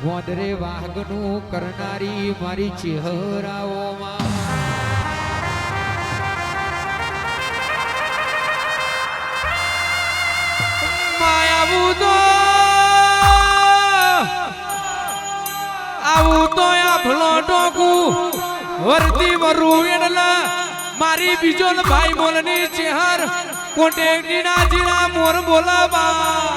ગોંદરે વાઘનું કરનારી મારી ચહેરાઓમાં. માયાવું તો, આવું તો આ ભલો ટોકું એડલા. મારી બીજો ભાઈ બોલની ચેહર કોટે ના જીરા મોર બોલાવા.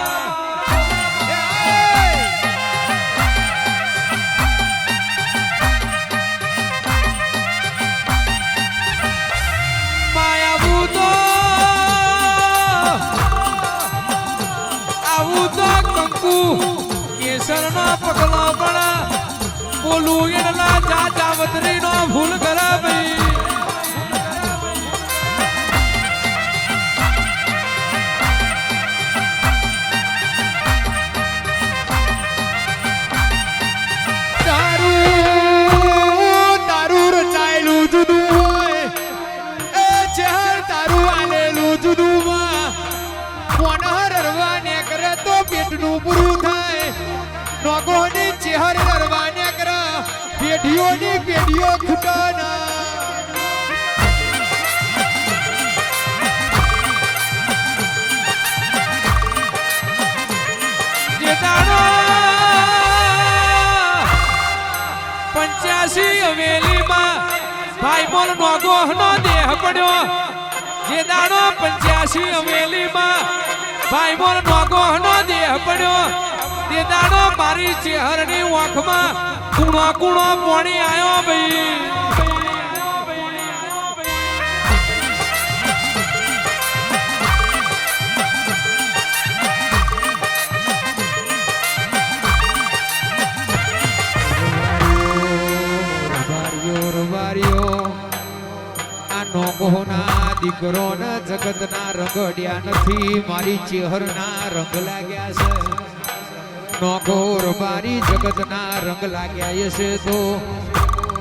કેસરનો પગલો પણ બોલું એના જા નોગોની ચેહર હરવા ને કરે. પેઢીઓની પેઢીઓ ખૂટના. પંચ્યાસી હવેલીમાં ભાઈ બોલ નોગોહનો દેહ પડ્યો. જે દાડો પંચ્યાસી હવેલીમાં ભાઈ બોલ નોગોહનો દેહ પડ્યો. તે મારી ચહેરની ઓખમાં કુણો કુણો પાણી આવ્યો ભાઈ. નોગોના દીકરો ન જગતના રંગડ્યા નથી. મારી ચેહરના રંગ લાગ્યા છે. નોગો રબારી જગતના રંગ લાગ્યા છે તો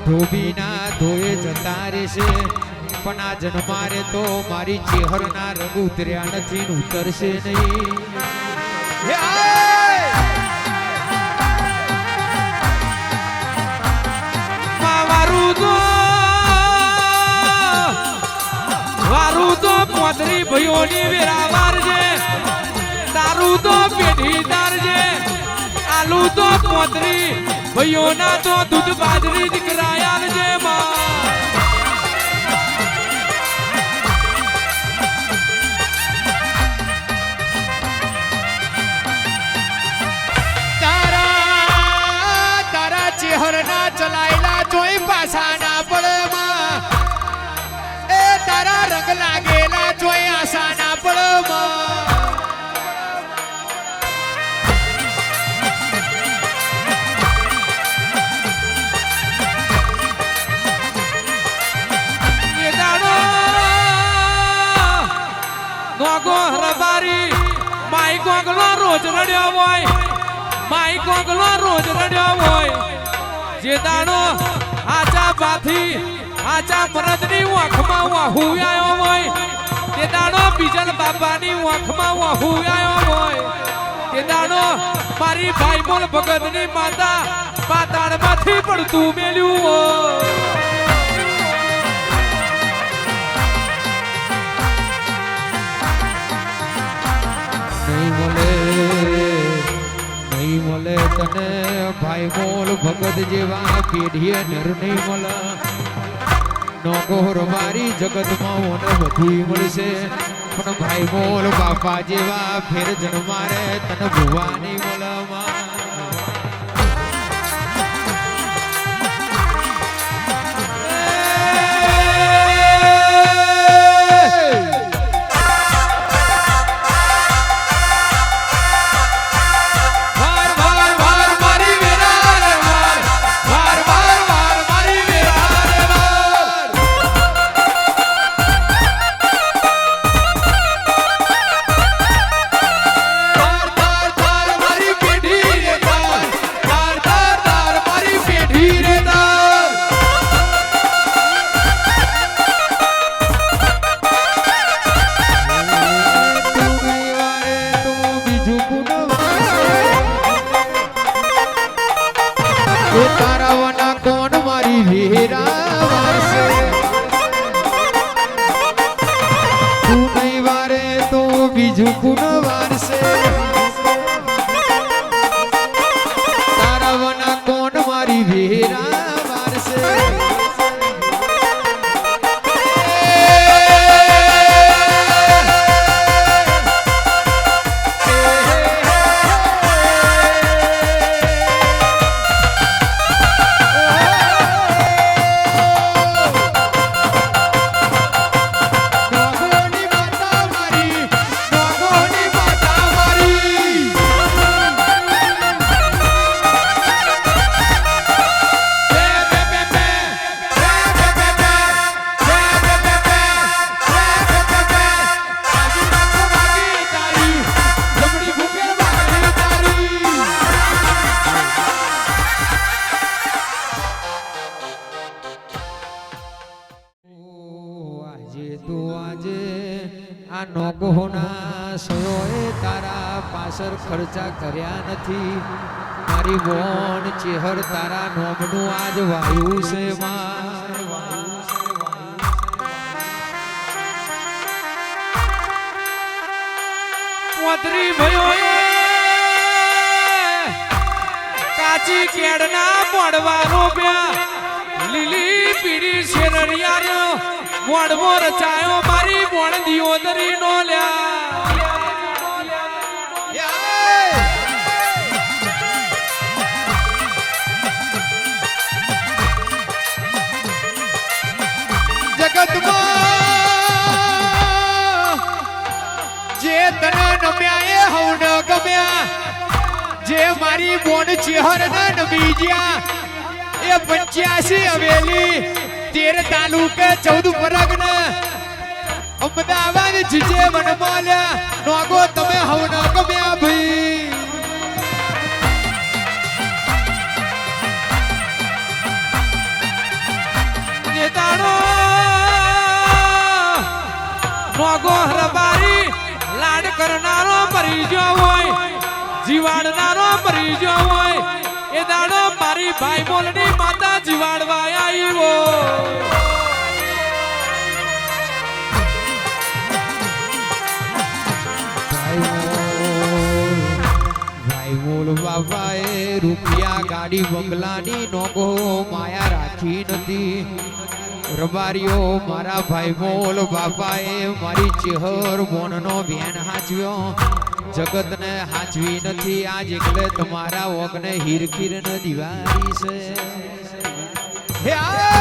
ધોબીના ધોએ જતા રહેશે પણ આ જન્મારે તો મારી ચેહરના રંગ ઉતર્યા નથી ઉતરશે નહીં. વારું તો પોતરી ભયોની વેરાવાર છે. તારું તો છે આલુ તો પોતરી ભયોના તો દૂધ બાજરી દીકરાયાલ છે માં ગોગો હરબારી માઈ ગોગલો રોજ રડ્યો હોય. માઈ ગોગલો રોજ રડ્યો હોય. જે દાડો આચા બાથી, આચા મરદની ઓખમાં વાહુ આવ્યો હોય. તે દાડો બીજલ બાપાની ઓખમાં વાહુ આવ્યો હોય. તે દાડો મારી ભાઈ બોલ ભગતની માતા પાતાળમાંથી પડતું મેલ્યું હોય. ભાઈ મોલ ભગત જેવા પેઢીએ નર નહીં મળે નોકોર મારી જગતમાં મને બધી મળશે. પણ ભાઈ મોલ બાપા જેવા ફેર જન્મારે તને ભુવા નહીં મળે I'm trying to say. પાછળ ખર્ચા કર્યા નથી. મારી બોન ચેહર તારા નોમનું આજ વાયુ છે માં પોતરી ભયો કાચી કેડના મોડવા રોપ્યા લીલી પીળી શેરડિયાનો મોડવો રચાયો. મારી બોણ દિયોદરી નો લ્યા નમ્યા એ હવ ન ગમ્યા. જે મારી બોન ચેહર ન નમી ગયા એ પંચ્યાસી હવેલી, તેર તાલુકે ચૌદ પરગ ને અમદાવાદ જીજે વનમાલ્યા. નોગો તમે હવ ન ગમ્યા ભાઈ. મરી હોય એ દાડો મારી ભાઈ બોલની માતા જીવાડવા આવ્યો બાબાએ રૂપિયા ગાડી બંગલાની નોગો માયા રાખી નથી. રબારીઓ, મારા ભાઈ બોલ બાપાએ મારી ચેહર મોનનો બેન હાચવ્યો. જગતને હાચવી નથી આજ એકલે તમારા ઓગને હીરકીર ન દિવાળી છે હે આ!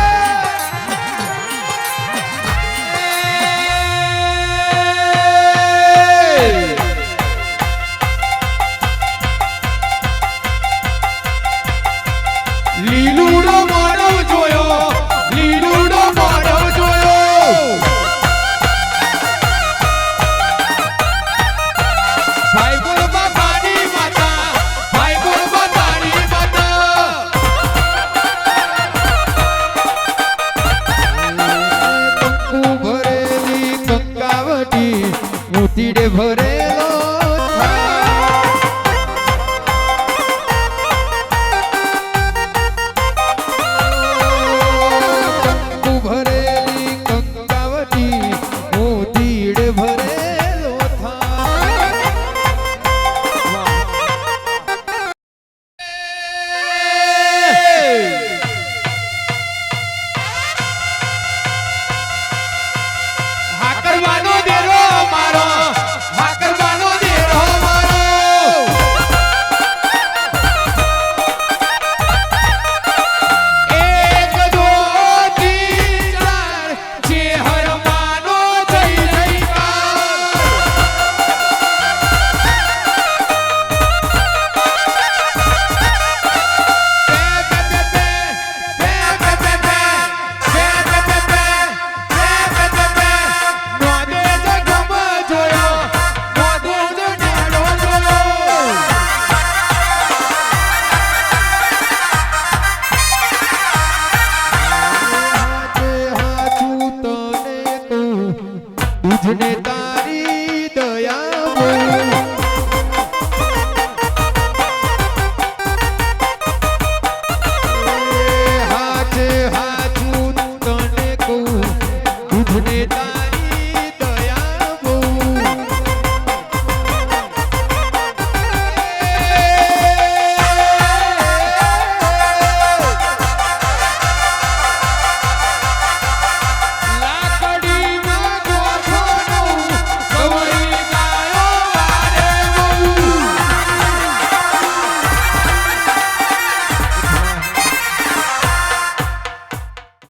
Thank you.